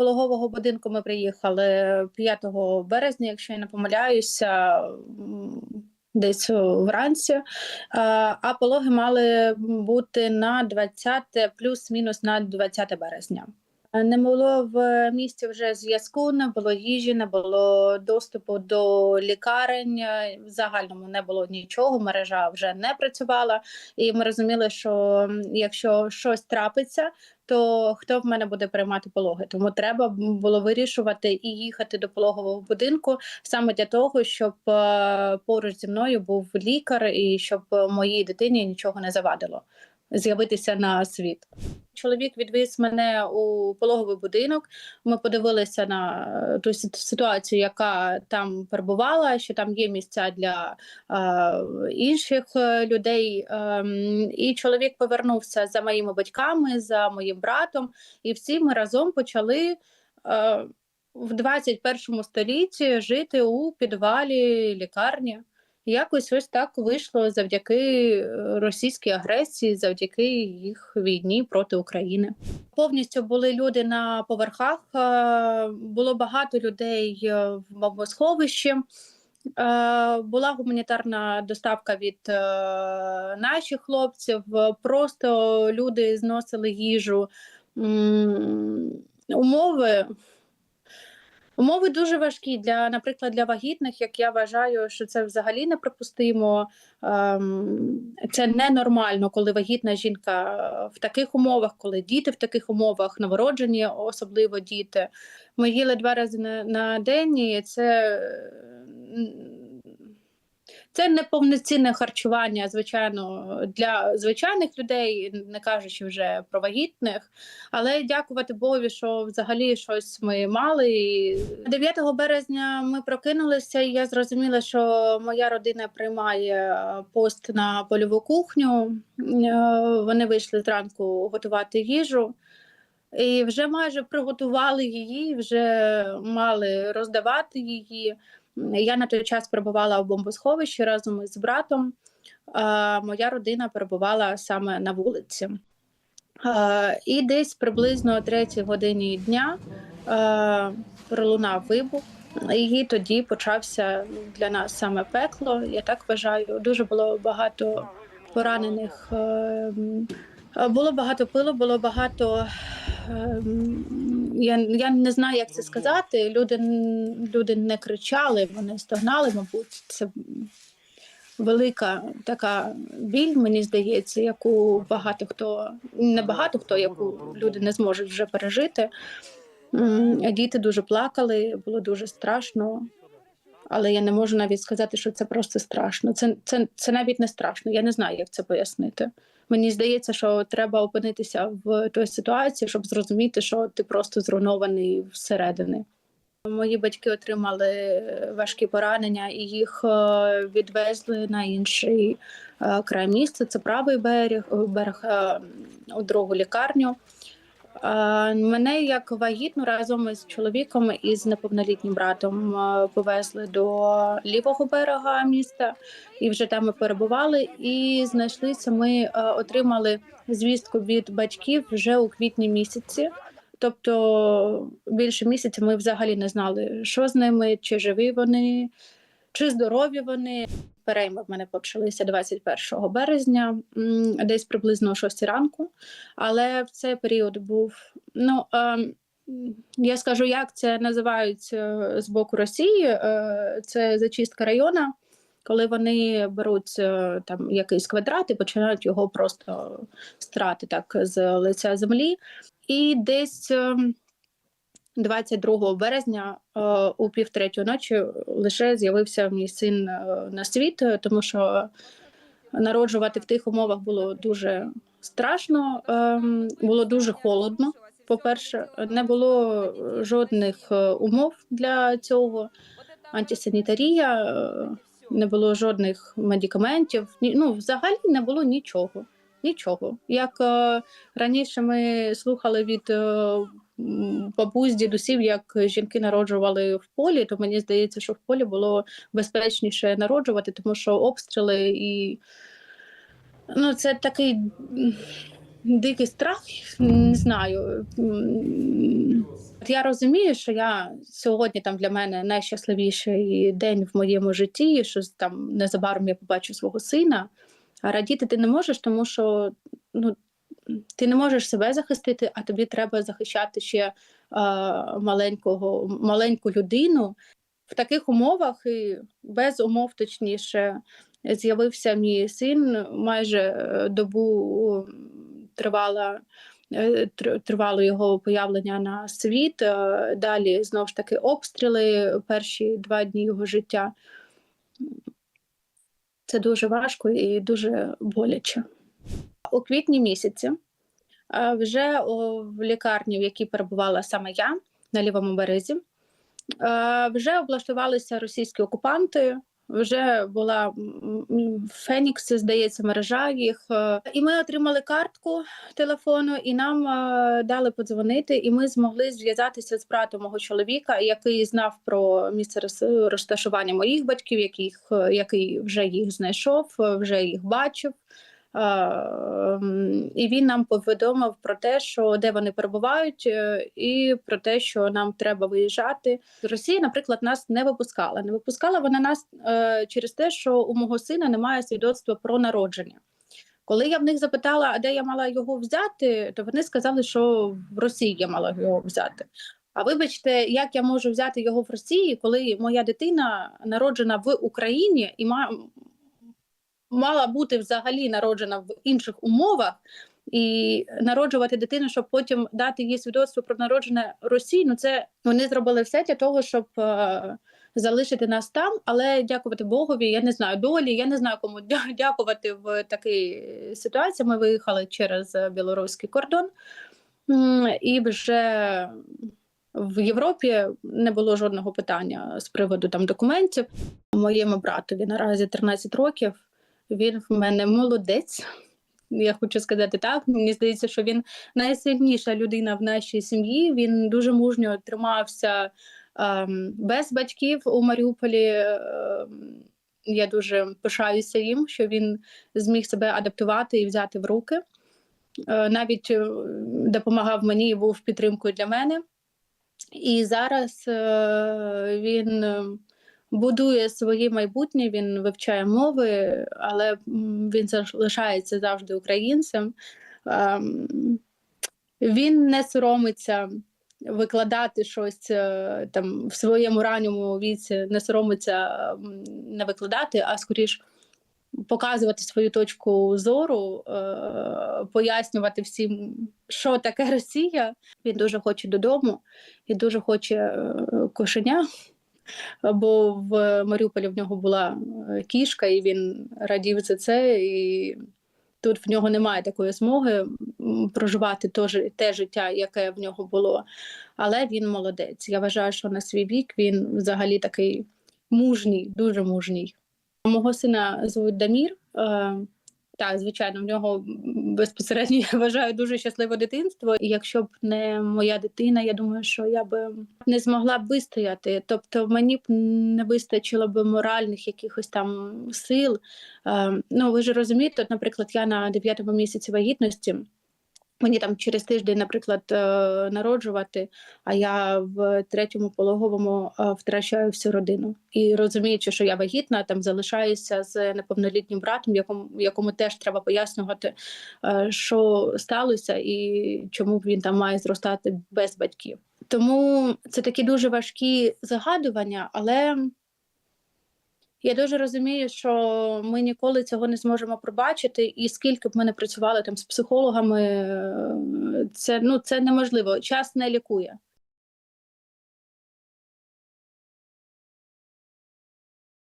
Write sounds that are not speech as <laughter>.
Пологового будинку ми приїхали 5 березня, якщо я не помиляюся, десь вранці. А пологи мали бути на 20, плюс-мінус на 20 березня. Е, Не було в місті вже зв'язку, не було їжі, не було доступу до лікарень. е, В загальному не було нічого. Мережа вже не працювала, і ми розуміли, що якщо щось трапиться, то хто в мене буде приймати пологи? Тому треба було вирішувати і їхати до пологового будинку саме для того, щоб е, поруч зі мною був лікар і щоб моїй дитині нічого не завадило з'явитися на світ. Чоловік відвіз мене у пологовий будинок. Ми подивилися на е, ту ситуацію, яка там перебувала, що там є місця для е, інших е, людей. Ем, і чоловік повернувся за моїми батьками, за моїм братом, і всі ми разом почали. Е, в 21 столітті жити у підвалі лікарні. Якось ось так вийшло завдяки е, російській агресії, завдяки їх війні проти України. Повністю були люди на поверхах. е, Було багато людей е, в бомбосховищі. Була гуманітарна доставка від наших хлопців. Просто люди зносили їжу. Умови Умови дуже важкі для, наприклад, для вагітних, як я вважаю, що це взагалі неприпустимо. Ем, Це ненормально, коли вагітна жінка в таких умовах, коли діти в таких умовах, новороджені, особливо діти. Ми їли два рази на, на день, і це. Це неповноцінне харчування, звичайно, для звичайних людей, не кажучи вже про вагітних. Але дякувати Богові, що взагалі щось ми мали. І 9 березня ми прокинулися, і я зрозуміла, що моя родина приймає е, пост на польову кухню. Е, Вони вийшли зранку готувати їжу. І вже майже приготували її, вже мали роздавати її. Я на той час перебувала в бомбосховищі разом із братом. Моя родина перебувала саме на вулиці. І десь приблизно о третій годині дня пролунав вибух, і тоді почався для нас саме пекло. Я так вважаю. Дуже було багато поранених. е, м, е, Було багато пилу, було багато. Я, я не знаю, як це сказати. Люди, люди не кричали, вони стогнали, мабуть. Це велика така біль, мені здається, яку багато хто не багато хто, яку люди не зможуть вже пережити. Діти дуже плакали, було дуже страшно. Але я не можу навіть сказати, що це просто страшно. Це, це, це навіть не страшно. Я не знаю, як це пояснити. Мені здається, що треба опинитися в той ситуації, щоб зрозуміти, що ти просто зруйнований всередини. Мої батьки отримали важкі поранення, і їх е, відвезли на інший е, край міста. Це правий берег, берег е, у другу лікарню. Е, Мене як вагітну разом із чоловіком і з неповнолітнім братом е, повезли до лівого берега міста, і вже там ми перебували. І знайшлися. Ми е, отримали звістку від батьків вже у квітні місяці. Тобто більше місяця ми взагалі не знали, що з ними, чи живі вони, чи здорові вони. Перейми в мене почалися 21 березня, десь приблизно о 6 ранку. Але в цей період був, ну ем, я скажу, як це називають е, з боку Росії. е, Це зачистка району, коли вони беруть е, там якийсь квадрат і починають його просто страти так з лиця землі. І десь ем, 22 березня е, у півтретю ночі лише з'явився мій син е, на світ, е, тому що народжувати в тих умовах було дуже страшно, ем, було дуже холодно. По-перше, не було жодних умов для цього. Антисанітарія, не було жодних медикаментів. Ну, взагалі не було нічого. Нічого. Як раніше ми слухали від бабусь, дідусів, як жінки народжували в полі, то мені здається, що в полі було безпечніше народжувати, тому що обстріли і ну, це такий. дикий страх, не знаю. От Я розумію, що я сьогодні там для мене найщасливіший день в моєму житті, що там незабаром я побачу свого сина. А радіти ти не можеш, тому що ну, ти не можеш себе захистити, а тобі треба захищати ще е, маленького, маленьку людину. В таких умовах і без умов, точніше, з'явився мій син. Майже е, добу тривала, е, тривало його появлення на світ. Е, Далі знову ж таки обстріли перші два дні його життя. Це дуже важко і дуже боляче. У квітні місяці е, вже в лікарні, в якій перебувала саме я на лівому березі, е, вже облаштувалися російські окупанти. Вже була Фенікс, здається, мережа їх. е, І ми отримали картку телефону, і нам дали подзвонити, і ми змогли зв'язатися з братом мого чоловіка, який знав про місце розташування моїх батьків, яких, який вже їх знайшов, вже їх бачив. Е, м, І він нам повідомив про те, що де вони перебувають, е, і про те, що нам треба виїжджати. Росія, наприклад, нас не випускала. Не випускала вона нас е, через те, що у мого сина немає свідоцтва про народження. Коли я в них запитала, а де я мала його взяти, то вони сказали, що в Росії я мала його взяти. А вибачте, як я можу взяти його в Росії, коли моя дитина народжена в Україні і мала бути взагалі народжена в інших умовах, і народжувати дитину, щоб потім дати їй свідоцтво про народження Росії, ну це вони зробили все для того, щоб е, залишити нас там. Але дякувати Богові, я не знаю долі, я не знаю кому дякувати в такій ситуації. Ми виїхали через білоруський кордон, і вже в Європі не було жодного питання з приводу там документів. Моєму братові наразі 13 років. Він в мене молодець. Я хочу сказати так. Мені здається, що він найсильніша людина в нашій сім'ї. Він дуже мужньо тримався ем, без батьків у Маріуполі. Ем, я дуже пишаюся їм, що він зміг себе адаптувати і взяти в руки. Е, навіть е, допомагав мені і був підтримкою для мене. І зараз е, він е, будує своє майбутнє, він вивчає мови, але він залишається завжди українцем. Ем, Він не соромиться викладати щось е, там в своєму ранньому віці, не соромиться не викладати, а скоріш показувати свою точку зору, е, пояснювати всім, що таке Росія. Він дуже хоче додому і дуже хоче е, кошеня. Бо в Маріуполі в нього була е, кішка, і він радів за це. І тут в нього немає такої змоги проживати те життя, яке в нього було. Але він молодець. Я вважаю, що на свій вік він взагалі такий мужній, дуже мужній. Мого сина звуть Дамір. Так, звичайно, в нього безпосередньо <laughs> я вважаю дуже щасливе дитинство. І якщо б не моя дитина, я думаю, що я би не змогла б вистояти. Тобто мені б не вистачило б моральних якихось там сил. Е, ну, ви ж розумієте, наприклад, я на дев'ятому місяці вагітності. Мені там через тиждень, наприклад, е, народжувати, а я в третьому пологовому е, втрачаю всю родину. І розуміючи, що я вагітна, там залишаюся з неповнолітнім братом, якому, якому теж треба пояснювати, е, що сталося і чому він там має зростати без батьків. Тому це такі дуже важкі загадування, але я дуже розумію, що ми ніколи цього не зможемо пробачити, і скільки б ми не працювали там з психологами, е, це ну це неможливо. Час не лікує.